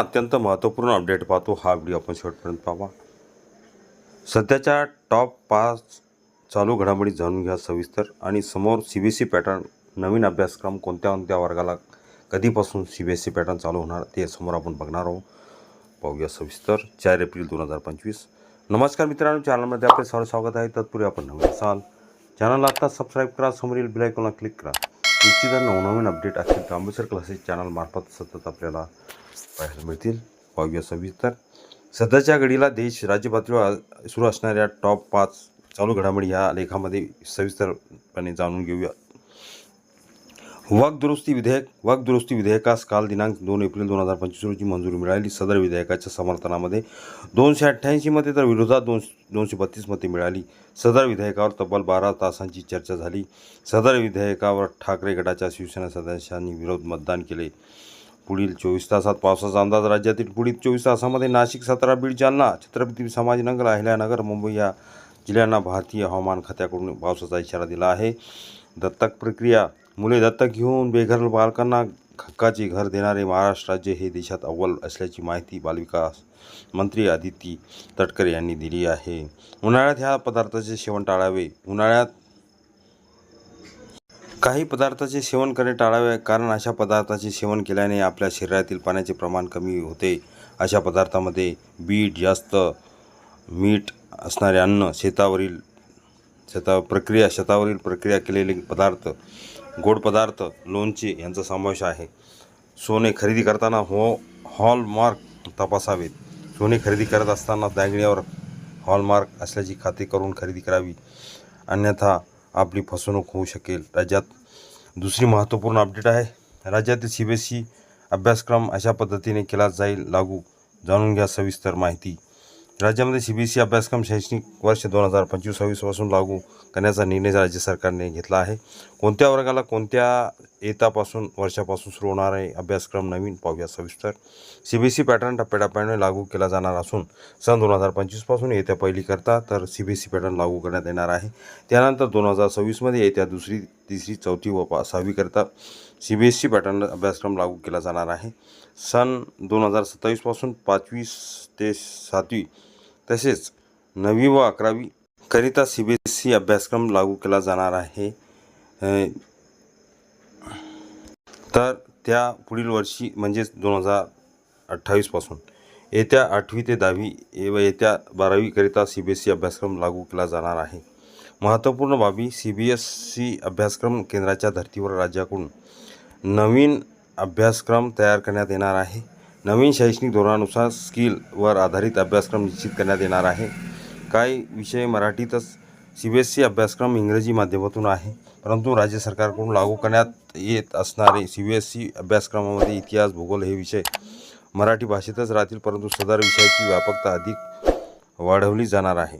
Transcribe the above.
अत्यंत महत्त्वपूर्ण अपडेट पाहतो हा व्हिडिओ आपण शेवटपर्यंत पाहा. सध्याच्या टॉप पाच चालू घडामोडी जाणून घ्या सविस्तर. आणि समोर C B S C pattern नवीन अभ्यासक्रम कोणत्या कोणत्या वर्गाला कधीपासून C B S C pattern चालू होणार ते समोर आपण बघणार आहोत. पाहूया सविस्तर. चार एप्रिल दोन हजार पंचवीस. नमस्कार मित्रांनो चॅनलमध्ये आपले सर्व स्वागत आहे. तत्पूर्वी आपण नवीन असाल चॅनलला आत्ता सबस्क्राईब करा समोरील बेलायकॉनला क्लिक करा. निश्चित नवनवीन अपडेट असतील तर आंबेसर क्लासेस चॅनलमार्फत सतत आपल्याला पाहायला मिळतील. पाहूया सविस्तर. सध्याच्या घडीला देश राज्य पातळीवर सुरू असणाऱ्या टॉप पाच चालू घडामोडी ह्या लेखामध्ये सविस्तरपणे जाणून घेऊया. वक दुरुस्ती विधेयक वक दुरुस्ती विधेयकास काल दिनांक दोन एप्रिल दोन हजार पंचवीस रोजी मंजुरी मिळाली. सदर विधेयकाच्या समर्थनामध्ये दोनशे अठ्ठ्याऐंशी मते तर विरोधात दोन दोनशे बत्तीस मते मिळाली. सदर विधेयकावर तब्बल बारा तासांची चर्चा झाली. सदर विधेयकावर ठाकरे गटाच्या शिवसेना सदस्यांनी विरोध मतदान केले. पुढील चोवीस तासात पावसाचा अंदाज राज्यातील पुढील चोवीस तासामध्ये नाशिक सातारा बीड जालना छत्रपती संभाजीनगर अहिल्यानगर मुंबई या जिल्ह्यांना भारतीय हवामान खात्याकडून पावसाचा इशारा दिला आहे. दत्तक प्रक्रिया मुले दत्तक घेऊन बेघर बालकांना हक्काचे घर देणारे महाराष्ट्र राज्य हे देशात अव्वल असल्याची माहिती बालविकास मंत्री आदिती तटकरे यांनी दिली आहे. उन्हाळ्यात ह्या पदार्थाचे सेवन टाळावे. उन्हाळ्यात काही पदार्थाचे सेवन करणे टाळावे कारण अशा पदार्थाचे सेवन केल्याने आपल्या शरीरातील पाण्याचे प्रमाण कमी होते. अशा पदार्थामध्ये बीट जास्त मीठ असणारे अन्न शेतावरील शेता प्रक्रिया शेतावरील प्रक्रिया केलेले पदार्थ गोड पदार्थ लोणचे यांचा समावेश आहे. सोने खरेदी करताना हो हॉलमार्क तपासावेत. सोने खरेदी करत असताना दागिन्यावर हॉलमार्क असल्याची खात्री करून खरेदी करावी. अन्यथा आपली फसवणूक होऊ शकेल. राज्यात दुसरी महत्त्वपूर्ण अपडेट आहे. राज्यातील सी बी एस सी अभ्यासक्रम अशा पद्धतीने केला जाईल लागू. जाणून घ्या सविस्तर माहिती. राज्यामध्ये सी बी एस सी अभ्यासक्रम शैक्षणिक वर्ष दोन हजार पंचवीस सव्वीसपासून लागू करण्याचा निर्णय राज्य सरकारने घेतला आहे. कोणत्या वर्गाला कोणत्या येतापासून वर्षापासून सुरू होणार आहे अभ्यासक्रम नवीन पाहूया सविस्तर. C B S C pattern टप्प्याटप्प्याने लागू केला जाणार असून सन दोन हजार पंचवीसपासून येत्या पहिलीकरता तर C B S C pattern लागू करण्यात येणार आहे. त्यानंतर दोन हजार सव्वीसमध्ये येत्या दुसरी तिसरी चौथी व पा सहावीकरता C B S C pattern अभ्यासक्रम लागू केला जाणार आहे. सन दोन हजार सत्तावीसपासून पाचवी ते सातवी तसेच नववी व अकरावी करिता सी बी एस सी अभ्यासक्रम लागू केला जाणार आहे. तर त्या पुढील वर्षी म्हणजेच दोन हजार अठ्ठावीसपासून येत्या आठवी ते दहावी व येत्या बारावीकरिता सी बी एस सी अभ्यासक्रम लागू केला जाणार आहे. महत्त्वपूर्ण बाबी सी बी एस सी अभ्यासक्रम केंद्राच्या धर्तीवर राज्याकडून नवीन अभ्यासक्रम तयार करण्यात येणार आहे. नवीन शैक्षणिक धोरणानुसार स्किलवर आधारित अभ्यासक्रम निश्चित करण्यात येणार आहे. काही विषय मराठीतच सी बी एस सी अभ्यासक्रम इंग्रजी माध्यमातून आहे. परंतु राज्य सरकारकडून लागू करण्यात येत असणारे सी बी एस सी अभ्यासक्रमामध्ये इतिहास भूगोल हे विषय मराठी भाषेतच राहतील परंतु सदर विषयाची व्यापकता अधिक वाढवली जाणार आहे.